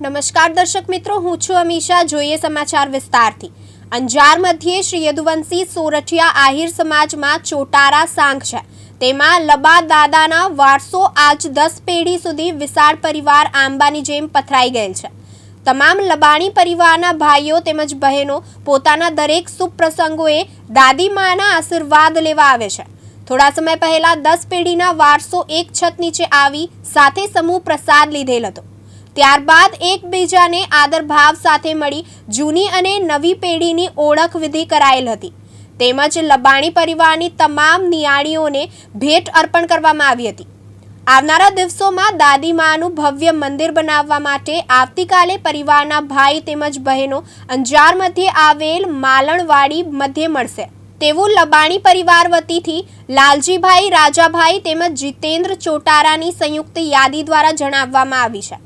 નમસ્કાર દર્શક મિત્રો, હું છું અમીષા. જોઈએ સમાચાર વિસ્તારથી. અંજાર મધ્યે શ્રી યદુવંશી સોરઠિયા આહિર સમાજમાં ચોટારા સાંગ છે. તેમાં લબા દાદાના વારસો આજ દસ પેઢી સુધી વિશાળ પરિવાર આંબાની જેમ પથરાઈ ગયેલ છે. તમામ લબાણી પરિવારના ભાઈઓ તેમજ બહેનો પોતાના દરેક શુભ પ્રસંગોએ દાદી માના આશીર્વાદ લેવા આવે છે. થોડા સમય પહેલા દસ પેઢીના વારસો એક છત નીચે આવી સાથે સમૂહ પ્રસાદ લીધેલ હતો. ત્યારબાદ એકબીજાને આદરભાવ સાથે મળી જૂની અને નવી પેઢીની ઓળખ વિધિ કરાયેલ હતી. તેમજ લબાણી પરિવારની તમામ નિયાણીઓને ભેટ અર્પણ કરવામાં આવી હતી. આવનારા દિવસોમાં દાદીમાનું ભવ્ય મંદિર બનાવવા માટે આવતીકાલે પરિવારના ભાઈ તેમજ બહેનો અંજાર મધ્યે આવેલ માલણવાડી મધ્યે મળશે. તેવું લબાણી પરિવાર વતીથી લાલજીભાઈ, રાજાભાઈ તેમજ જીતેન્દ્ર ચોટારાની સંયુક્ત યાદી દ્વારા જણાવવામાં આવી છે.